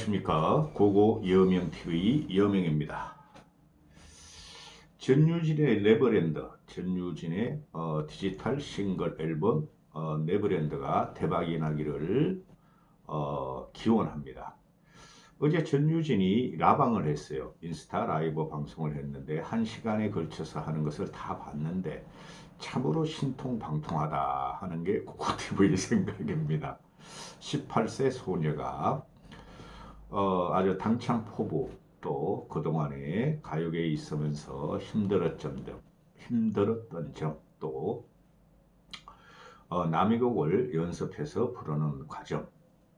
안녕하십니까. 고고 여명TV 여명입니다. 전유진의 네버랜드 전유진의 어, 디지털 싱글 앨범 어, 네버랜드가 대박이 나기를 어, 기원합니다. 어제 전유진이 라방을 했어요. 인스타 라이브 방송을 했는데 한 시간에 걸쳐서 하는 것을 다 봤는데 참으로 신통방통하다 하는 게 고고TV 생각입니다. 18세 소녀가 어, 아주 당찬 포부 또 그동안에 가요계에 있으면서 힘들었던 점, 힘들었던 점또 어, 남이곡을 연습해서 부르는 과정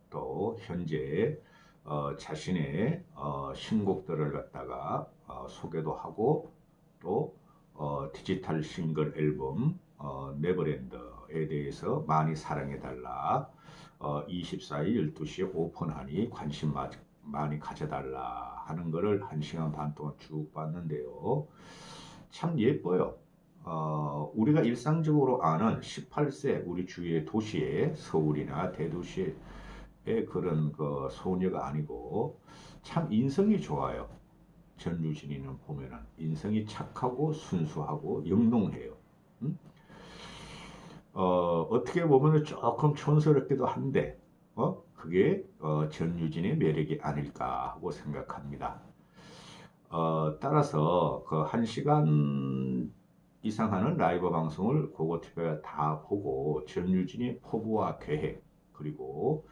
또 현재 어, 자신의 어, 신곡들을 갖다가 어, 소개도 하고 또 어, 디지털 싱글 앨범 어, 네버랜드에 대해서 많이 사랑해달라 어, 24일 12시에 오픈하니 관심 마, 많이 가져달라 하는 거를 1시간 반 동안 쭉 봤는데요. 참 예뻐요. 어, 우리가 일상적으로 아는 18세 우리 주위의 도시에 서울이나 대도시의 그런 그 소녀가 아니고 참 인성이 좋아요. 전유진이는 보면은 인성이 착하고 순수하고 영롱해요. 음? 어, 어떻게 보면 조금 촌스럽기도 한데, 어, 그게 어, 전유진의 매력이 아닐까 하고 생각합니다. 어, 따라서 그한 시간 이상 하는 라이브 방송을 고고TV가 다 보고 전유진의 포부와 계획 그리고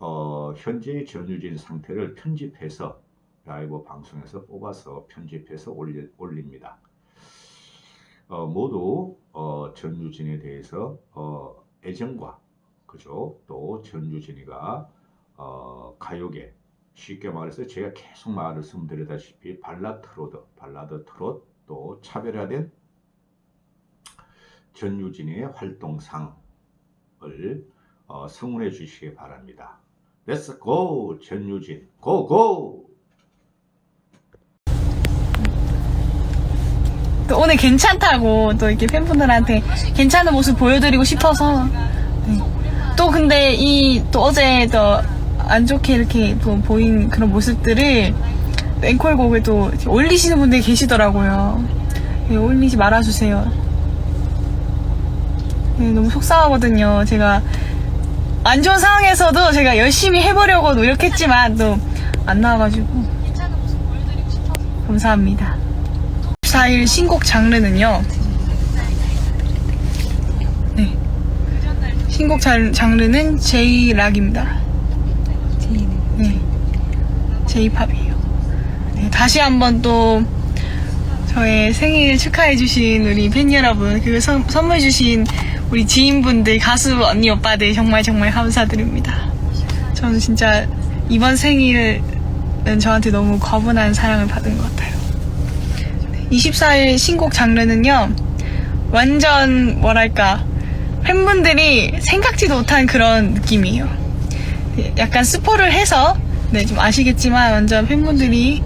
어, 현재의 전유진 상태를 편집해서 라이브 방송에서 뽑아서 편집해서 올리, 올립니다. 어, 모두 어, 전유진에 대해서 어, 애정과 그죠? 또 전유진이가 어, 가요계 쉽게 말해서 제가 계속 말씀드리다시피 발라드 트로트 발라드 트롯 또 차별화된 전유진의 활동상을 어, 성원해 주시기 바랍니다. Let's go 전유진. 고고 또 오늘 괜찮다고 또 이렇게 팬분들한테 괜찮은 모습 보여드리고 싶어서 네. 또 근데 이 또 어제 또 안 좋게 이렇게 또 보인 그런 모습들을 앵콜곡을 또 올리시는 분들이 계시더라고요. 네, 올리지 말아주세요. 네, 너무 속상하거든요. 제가 안 좋은 상황에서도 제가 열심히 해보려고 노력했지만 또 안 나와가지고 감사합니다. 14일 신곡 장르는요. 네. 신곡 장, 장르는 J-락입니다. 네. J-팝이에요. 네, 다시 한번 또 저의 생일 축하해주신 우리 팬 여러분, 그리고 선, 선물 주신 우리 지인분들, 가수 언니 오빠들 정말 정말 감사드립니다. 저는 진짜 이번 생일은 저한테 너무 거분한 사랑을 받은 것 같아요. 24일 신곡 장르는요, 완전, 뭐랄까, 팬분들이 생각지도 못한 그런 느낌이에요. 네, 약간 스포를 해서, 네, 좀 아시겠지만, 완전 팬분들이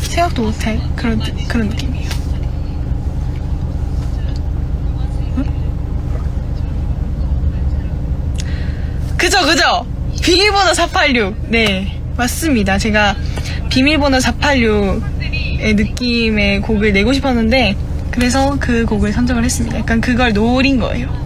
생각도 못할 그런, 느- 그런 느낌이에요. 응? 그죠, 그죠? 비밀번호 486. 네, 맞습니다. 제가 비밀번호 486의 느낌의 곡을 내고 싶었는데, 그래서 그 곡을 선정을 했습니다. 약간 그걸 노린 거예요.